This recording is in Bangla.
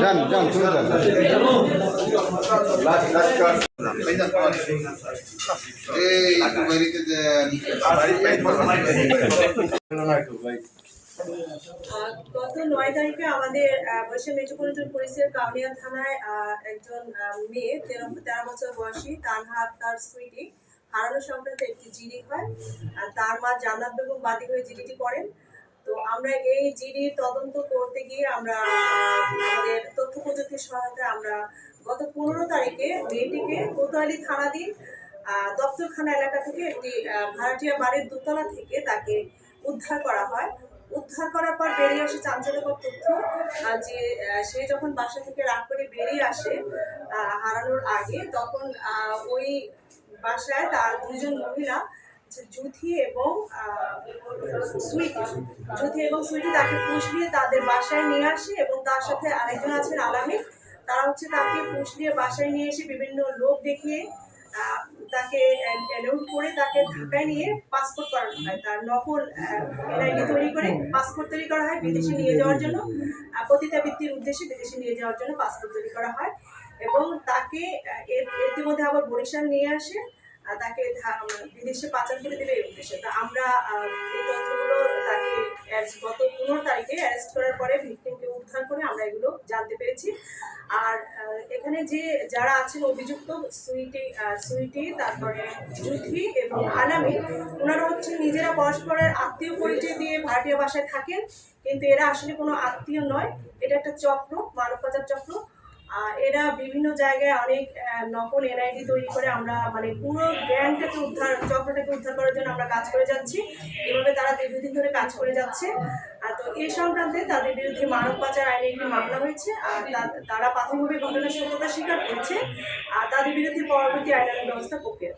যান যান চলে যান গত নয় তারিখে আমাদের বরিশাল মেট্রোপলিটন পুলিশের কাউনিয়া থানায় আহ, একজন মেয়ে তেরো তেরো বছর বয়সী তানহা আক্তার সুইটি হারানো সংক্রান্ত একটি জিডি হয় আর তার মা জান্নাত বেগম বাদী হয়ে জিডিটি করেন। তো আমরা এই জিডি তদন্ত করতে গিয়ে আমরা আমাদের তথ্য প্রযুক্তির সহায়তায় আমরা গত পনেরো তারিখে মেয়েটিকে কোতোয়ালি থানাধীন দপ্তরখানা এলাকা থেকে একটি ভাড়াটিয়া বাড়ির দোতলা থেকে তাকে উদ্ধার করা হয়। উদ্ধার করার পর বেরিয়ে আসে চাঞ্চল্যকর তথ্য যে সে যখন বাসা থেকে রাগ করে বেরিয়ে আসে হারানোর আগে তখন ওই বাসায় তার দুজন মহিলা জুথি এবং সুইটি জুথি এবং সুইটি তাকে ফুসলিয়ে তাদের বাসায় নিয়ে আসে এবং তার সাথে আরেকজন আছেন আলামিন তারা হচ্ছে তাকে ফুসলিয়ে বাসায় নিয়ে এসে বিভিন্ন লোক দেখিয়ে তাকে অ্যালাউড করে তাকে ঢাকায় নিয়ে পাসপোর্ট করানো হয়। তার নকল এনআইডি তৈরি করে পাসপোর্ট তৈরি করা হয় বিদেশে নিয়ে যাওয়ার জন্য। পতিতাবৃত্তির উদ্দেশ্যে বিদেশে নিয়ে যাওয়ার জন্য পাসপোর্ট তৈরি করা হয় এবং তাকে ইতিমধ্যে আবার বরিশাল নিয়ে আসে। তাকে বিদেশে পাচার করে দেবে এই উদ্দেশ্যে। তা আমরা গত পনেরো তারিখে অ্যারেস্ট করার পরে ভিকটিমকে উদ্ধার করে আমরা এগুলো জানতে পেরেছি। আর এখানে যে যারা আছেন অভিযুক্ত, সুইটি সুইটি, তারপরে জুথি এবং আনামি, ওনারা হচ্ছে নিজেরা পরস্পরের আত্মীয় পরিচয় দিয়ে ভারতীয় ভাষায় থাকেন, কিন্তু এরা আসলে কোনো আত্মীয় নয়। এটা একটা চক্র মানব পাচার চক্র। এরা বিভিন্ন জায়গায় অনেক নকল এনআইডি তৈরি করে আমরা মানে পুরো গ্যাংটাকে উদ্ধার চক্রটাকে উদ্ধার করার জন্য আমরা কাজ করে যাচ্ছি। এভাবে তারা দীর্ঘদিন ধরে কাজ করে যাচ্ছে। আর তো এই সংক্রান্তে তাদের বিরুদ্ধে মানব পাচার আইনে একটি মামলা হয়েছে, আর তারা প্রাথমিকভাবে ঘটনার সত্যতা স্বীকার করছে, আর তাদের বিরুদ্ধে পরবর্তী আইনানুগ ব্যবস্থা প্রক্রিয়া।